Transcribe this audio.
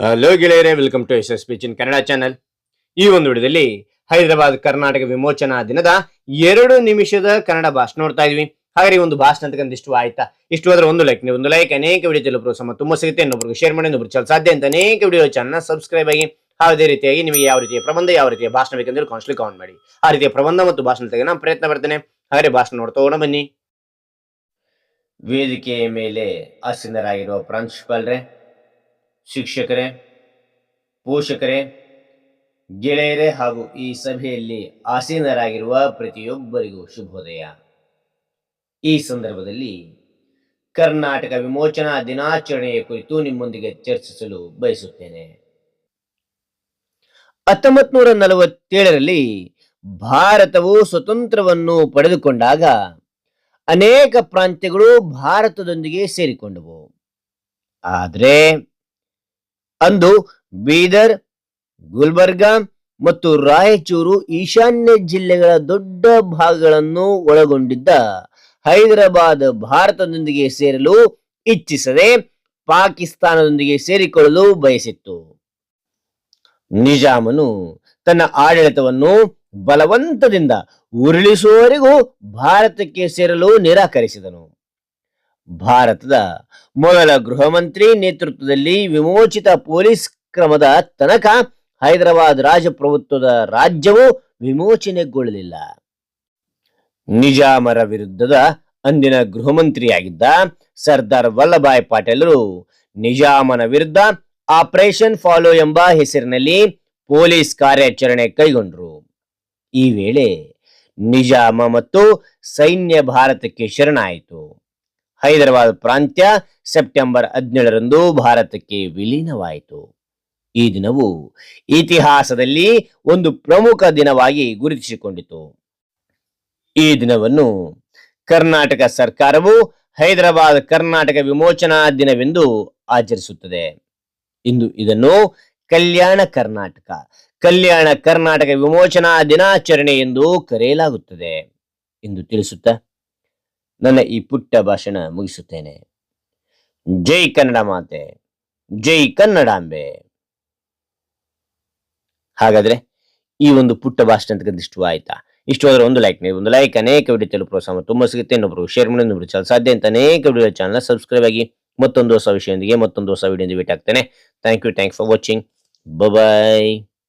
Hello ಗೆಳೆಯರೆ welcome to S S P Chin Kannada channel ಈ ಒಂದು ವಿಡಿಯೋದಲ್ಲಿ ಹೈದರಾಬಾದ್ ಕರ್ನಾಟಕ ವಿಮೋಚನಾ ದಿನದ ಎರಡು ನಿಮಿಷದ ಕನ್ನಡ ಭಾಷಣ ನೋಡ್ತಾ ಇದೀವಿ. ಹಾಗೆ ಒಂದು ಭಾಷಣ ಅಂತಕ್ಕಂಥ ಇಷ್ಟು ಆಯ್ತಾ? ಇಷ್ಟು ಆದ್ರೆ ಒಂದು ಲೈಕ್ ನೀವು ಒಂದು ಲೈಕ್ ಅನೇಕ ವಿಡಿಯೋ ತಲುಪುವ ಪ್ರೋತ್ಸಾಹ ತುಂಬಾ ಸಿಗುತ್ತೆ. ಇನ್ನೊಬ್ರಿಗೆ ಶೇರ್ ಮಾಡಿ, ಇನ್ನೊಬ್ರು ಚಲ ಸಾಧ್ಯ ಅಂತ ಅನೇಕ ವಿಡಿಯೋ ಚಾನಲ್ ಸಬ್ಸ್ಕ್ರೈಬ್ ಆಗಿ, ಅದೇ ರೀತಿಯಾಗಿ ನಿಮಗೆ ಯಾವ ರೀತಿಯ ಪ್ರಬಂಧ, ಯಾವ ರೀತಿಯ ಭಾಷಣ ಬೇಕಂದ್ರೆ ಕಾನ್ಸ್ಟ್ಲಿ ಕಾಮೆಂಟ್ ಮಾಡಿ. ಆ ರೀತಿಯ ಪ್ರಬಂಧ ಮತ್ತು ಭಾಷಣ ತೆಗೆ ನಾನು ಪ್ರಯತ್ನ ಪಡ್ತೇನೆ. ಹಾಗೆ ಭಾಷಣ ನೋಡ್ತಾ ಹೋಗೋಣ ಬನ್ನಿ. ವೇದಿಕೆಯ ಮೇಲೆ ಆಸೀನರಾಗಿರುವ ಪ್ರಾಂಶುಪಾಲರೇ ಶಿಕ್ಷಕರೇ, ಪೋಷಕರೇ, ಗೆಳೆಯರೇ ಹಾಗೂ ಈ ಸಭೆಯಲ್ಲಿ ಆಸೀನರಾಗಿರುವ ಪ್ರತಿಯೊಬ್ಬರಿಗೂ ಶುಭೋದಯ. ಈ ಸಂದರ್ಭದಲ್ಲಿ ಕರ್ನಾಟಕ ವಿಮೋಚನಾ ದಿನಾಚರಣೆಯ ಕುರಿತು ನಿಮ್ಮೊಂದಿಗೆ ಚರ್ಚಿಸಲು ಬಯಸುತ್ತೇನೆ. ಹತ್ತೊಂಬತ್ ನೂರ ನಲವತ್ತೇಳರಲ್ಲಿ ಭಾರತವು ಸ್ವತಂತ್ರವನ್ನು ಪಡೆದುಕೊಂಡಾಗ ಅನೇಕ ಪ್ರಾಂತ್ಯಗಳು ಭಾರತದೊಂದಿಗೆ ಸೇರಿಕೊಂಡವು. ಆದರೆ ಅಂದು ಬೀದರ್, ಗುಲ್ಬರ್ಗಾ ಮತ್ತು ರಾಯಚೂರು ಈಶಾನ್ಯ ಜಿಲ್ಲೆಗಳ ದೊಡ್ಡ ಭಾಗಗಳನ್ನು ಒಳಗೊಂಡಿದ್ದ ಹೈದರಾಬಾದ್ ಭಾರತದೊಂದಿಗೆ ಸೇರಲು ಇಚ್ಛಿಸದೆ ಪಾಕಿಸ್ತಾನದೊಂದಿಗೆ ಸೇರಿಕೊಳ್ಳಲು ಬಯಸಿತ್ತು. ನಿಜಾಮನು ತನ್ನ ಆಡಳಿತವನ್ನು ಬಲವಂತದಿಂದ ಉರುಳಿಸುವವರೆಗೂ ಭಾರತಕ್ಕೆ ಸೇರಲು ನಿರಾಕರಿಸಿದನು. ಭಾರತದ ಮೊದಲ ಗೃಹ ಮಂತ್ರಿ ನೇತೃತ್ವದಲ್ಲಿ ವಿಮೋಚಿತ ಪೊಲೀಸ್ ಕ್ರಮದ ತನಕ ಹೈದರಾಬಾದ್ ರಾಜಪ್ರಭುತ್ವದ ರಾಜ್ಯವು ವಿಮೋಚನೆಗೊಳ್ಳಲಿಲ್ಲ. ನಿಜಾಮರ ವಿರುದ್ಧದ ಅಂದಿನ ಗೃಹ ಮಂತ್ರಿಯಾಗಿದ್ದ ಸರ್ದಾರ್ ವಲ್ಲಭಾಯ್ ಪಾಟೀಲರು ನಿಜಾಮನ ವಿರುದ್ಧ ಆಪರೇಷನ್ ಫಾಲೋ ಎಂಬ ಹೆಸರಿನಲ್ಲಿ ಪೊಲೀಸ್ ಕಾರ್ಯಾಚರಣೆ ಕೈಗೊಂಡರು. ಈ ವೇಳೆ ನಿಜಾಮ ಮತ್ತು ಸೈನ್ಯ ಭಾರತಕ್ಕೆ ಶರಣಾಯಿತು. ಹೈದರಾಬಾದ್ ಪ್ರಾಂತ್ಯ ಸೆಪ್ಟೆಂಬರ್ ಹದಿನೇಳರಂದು ಭಾರತಕ್ಕೆ ವಿಲೀನವಾಯಿತು. ಈ ದಿನವು ಇತಿಹಾಸದಲ್ಲಿ ಒಂದು ಪ್ರಮುಖ ದಿನವಾಗಿ ಗುರುತಿಸಿಕೊಂಡಿತು. ಈ ದಿನವನ್ನು ಕರ್ನಾಟಕ ಸರ್ಕಾರವು ಹೈದರಾಬಾದ್ ಕರ್ನಾಟಕ ವಿಮೋಚನಾ ದಿನವೆಂದು ಆಚರಿಸುತ್ತದೆ. ಇಂದು ಇದನ್ನು ಕಲ್ಯಾಣ ಕರ್ನಾಟಕ ಕಲ್ಯಾಣ ಕರ್ನಾಟಕ ವಿಮೋಚನಾ ದಿನಾಚರಣೆ ಎಂದು ಕರೆಯಲಾಗುತ್ತದೆ. ಎಂದು ತಿಳಿಸುತ್ತಾ ನನ್ನ ಈ ಪುಟ್ಟ ಭಾಷಣ ಮುಗಿಸುತ್ತೇನೆ. ಜೈ ಕನ್ನಡ ಮಾತೆ, ಜೈ ಕನ್ನಡಾಂಬೆ. ಹಾಗಾದ್ರೆ ಈ ಒಂದು ಪುಟ್ಟ ಭಾಷಣ ಅಂತಕ್ಕಂಥ ಇಷ್ಟು ಆಯ್ತಾ? ಇಷ್ಟು ಹೋದ್ರೆ ಒಂದು ಲೈಕ್ ನೀವು ಒಂದು ಲೈಕ್ ಅನೇಕ ವಿಡಿಯೋ ತಲುಪ ಪ್ರೋತ್ಸಾಹ ತುಂಬ ಸಿಗುತ್ತೆ. ಇನ್ನೊಬ್ರು ಶೇರ್ ಮಾಡಿ ಇನ್ನೊಬ್ರು ಚಾನಲ್ ಸಾಧ್ಯ ಅಂತ ಅನೇಕ ವಿಡಿಯೋ ಚಾನಲ್ ಸಬ್ಸ್ಕ್ರೈಬ್ ಆಗಿ ಮತ್ತೊಂದು ಹೊಸ ವಿಷಯದೊಂದಿಗೆ ಮತ್ತೊಂದು ಹೊಸ ವಿಡಿಯೋ ಭೇಟಿ ಆಗ್ತೇನೆ. Thank you thanks for watching bye